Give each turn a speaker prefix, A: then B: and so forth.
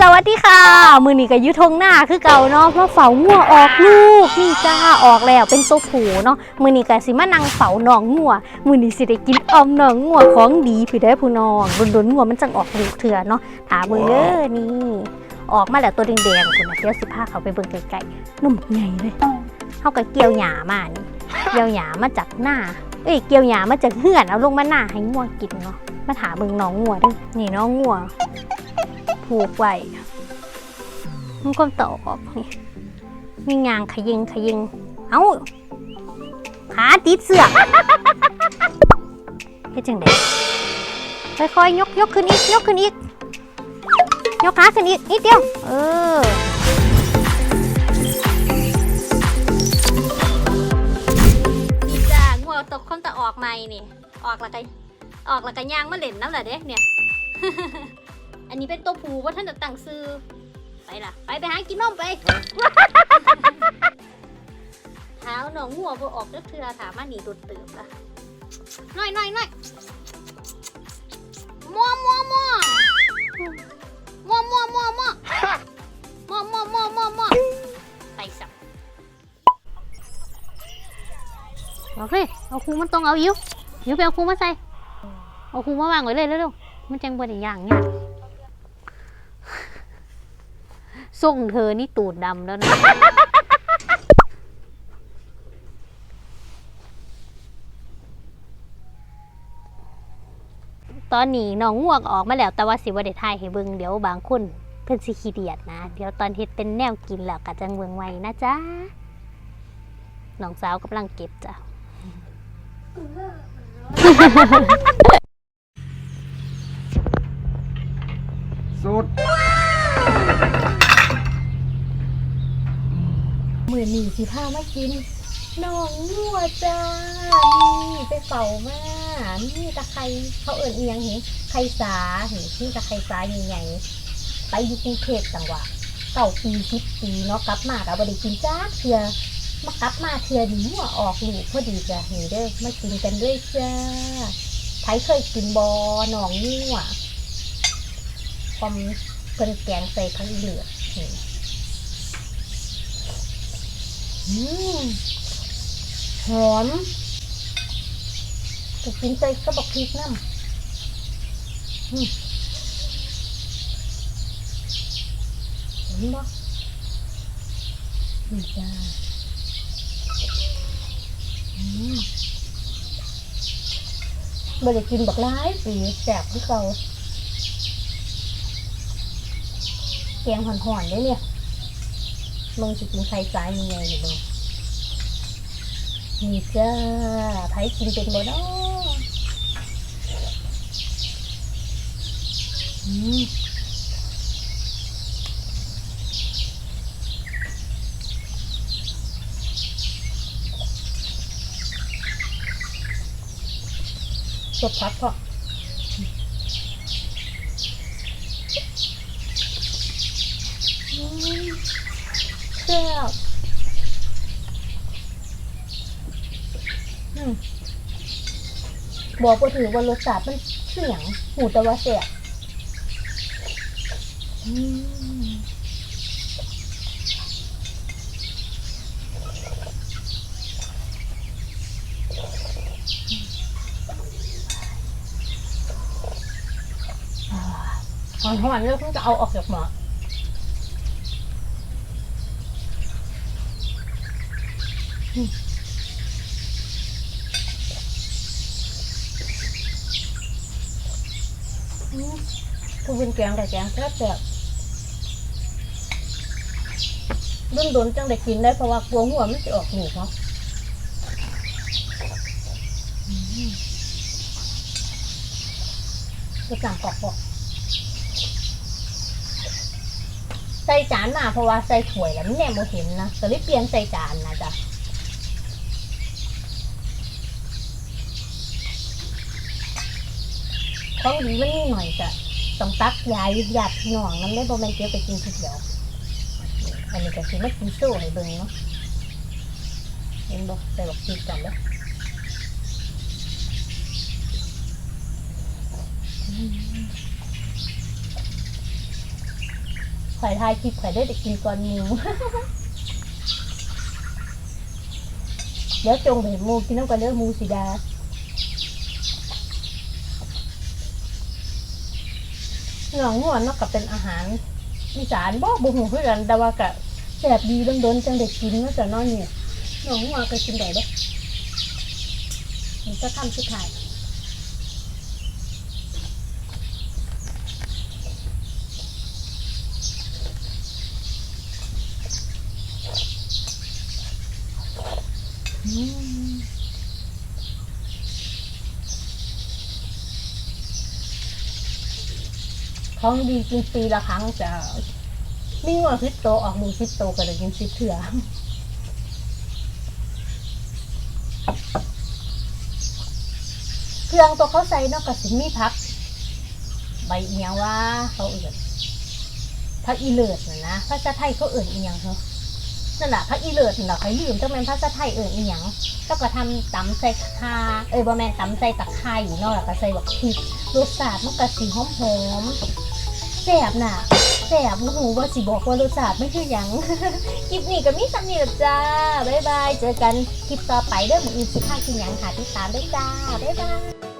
A: สวัสดีค่ะ มือนี้กับยุทงหน้าคือเก่าเนาะมาเฝ้างัวออกลูกนี่จ้าออกแล้วเป็นตัวผูเนาะมือนี้กับสิมานั่งเฝ้าหนองงัวมือนี้สิได้กินออมหนองงัวของดีพี่ได้ผู้นองโดนๆงัวมันจังออกลูกเถื่อเนาะถามมือเด้อนี่ ออกมาแล้วตัวแดงๆคุณนะเดี๋ยวสิพาเขาไปเบิ่งไกลๆนุ่มใหญ่เลยเฮากับเกี่ยวหญ้ามานี่เกี่ยวหญ้ามาจากหน้าเอ้ยเกี่ยวหญ้ามาจากเฮือนเอาลงมาหน้าให้งัวกินเนาะมาถามเบิ่งน้องงัวดินี่น้องงัว ผูกไว้มันก็ตอบนี่มีงางขยิงขยิง เอ้าขาติดเสือกเฮ็ดจังไดค่อยๆยกยกขึ้นอีกยกขึ้นอีก ยกขาขึ้นอีกนิดเดียว เออมีจ้างัวตกคอนตะออกใหม่นี่ ออกล้วก็ออกล้วก็ย่างมาเล่นน้ำเหรอเด้เนี่ย อันนี้เป็นตัวผูว่าท่านจะตั้งซื้อ ไปล่ะ ไปไปหากินนมไปเท้าหนองหัวบ่ออกก็เทือถามมาหนีโดดเติบละน้อยน้อยน้อยมัวมัวมัวมัวมัวมัวมัวมัวมัวมัวมัวมัวไปสับโอเคเอาคูมันตรงเอาอิวอิวไปเอาคูมาใส่เอาคูมาวางไว้เลยเร็วๆมันจังบ่ได้ย่างเนี่ย ส่งเธอนี่ตูดดำแล้วนะ ตอนนี้น้องง่วงออกมาแล้วแต่ว่าสิว่ได้ทายให้เบิ่งเดี๋ยวบางคนเพิ่นสิขี้เดียดนะ เดี๋ยวตอนเฮ็ดเป็นแนวกินแล้วก็จังเบิ่งไว้นะจ๊ะน้องสาวกำลังเก็บจ้ะ
B: สุด
A: มือหนีสิพามากินน้องงัวจ้านี่ไปเฝ้ามานี่ตะไคร้เขาเอิ่นเอียงเห็นไข่สาเห็นนี่ตะไคร้สาใหญ่ๆไปอยู่กรุงเทพจังหวะเก่าปีสิบปีเนาะกลับมากับบริกินจ้าเทือมากลับมาเทือดีหัวออกลูกพอดีจ้ะเห็นเด้อมากินกันด้วยจ้าไผเคยกินบอหนองงัวความเพิ่นแกงใส่ผักเหลือนี่ อืม หอมจะกินใส่กระบอกพริกน้ำอืมเห็นบ่นี่จ้าอืมบ่ได้กินบักหลายปีแสบที่เก่าแกงห่อนๆได้เนี่ย มึงจะกินไข่สายยังไงอยู่เบ้งนี่จ้าไผกินเป็นบ่เนาะอืมสดพักพออืม แซ่บอืมบอกว่าถือว่ารสชาติมันเสียงหูแต่ว่าเสียอืมอ่าหอนๆแล้วเพิ่งจะเอาออกจากหมออืม อืม คือเป็นแกงแต่แกงแซ่บแซ่บรุ่นโดนจังได้กินได้เพราะว่ากลัวหัวมันจะออกหูเนาะอืมจะสั่งกรอกๆใส่จานมาเพราะว่าใส่ถ้วยแล้วมันแนมโมเห็นนะก็เลยเปลี่ยนใส่จานนะจ๊ะ ของดีมันนิดหน่อยจ้ะต้องตักยายหยาดหน่องน้ำได้บ่แม่นเกี่ยวไปกินทีเดียวอันนี้ก็คือมากินสู้ให้เบิ่งเนาะเห็นบ่ใส่บอกพริกกันแล้วข่อยทายคลิปข่อยได้แต่กินก่อนหมูเดี๋ยวจงไปเห็นหมูกินน้ำกันเด้อหมูสีดา หนองง่วนเนอกกับเป็นอาหารอีสานบ่บ่หูคือกันแต่ว่าก็แซ่บดีโดนๆจังได้กินเนาะจ้ะเนอนเนี่ยหนองง่วก็กินได้เด้อมันจะทำสุดท้าย ของดีกินปีละครั้งจะมีงวดสิบโตออกหมูสิบโตก็เลยกินสิบเถื่อเครื่องตัวเขาใส่นอกกระสิมีพัก ใบเอียงว่าเขาเอื่นพักอีเลิศนะนะภาษาไทยเขาเอื่นอีหยังเหรอนั่นแหละพักอีเลิศนั่นแหละใครลืมจังแม่นภาษาไทยเอื่นอีหยังแล้วก็ทำตำใส่คาเอ้ยบ่แม่นตำใส่ตะไคร้เนาะแล้วก็ใส่บักพริกรสชาติมันก็สีหอมหอมๆ แสบน่ะแสบโอ้โหว่าสิบอกว่ารสชาติไม่คือหยัง คลิปนี้ก็มีสำนียบจ้า บ๊ายบาย เจอกันคลิปต่อไปเด้อหมูอินสิบห้ากินหยังค่ะติดตามด้วยจ้า บ๊ายบาย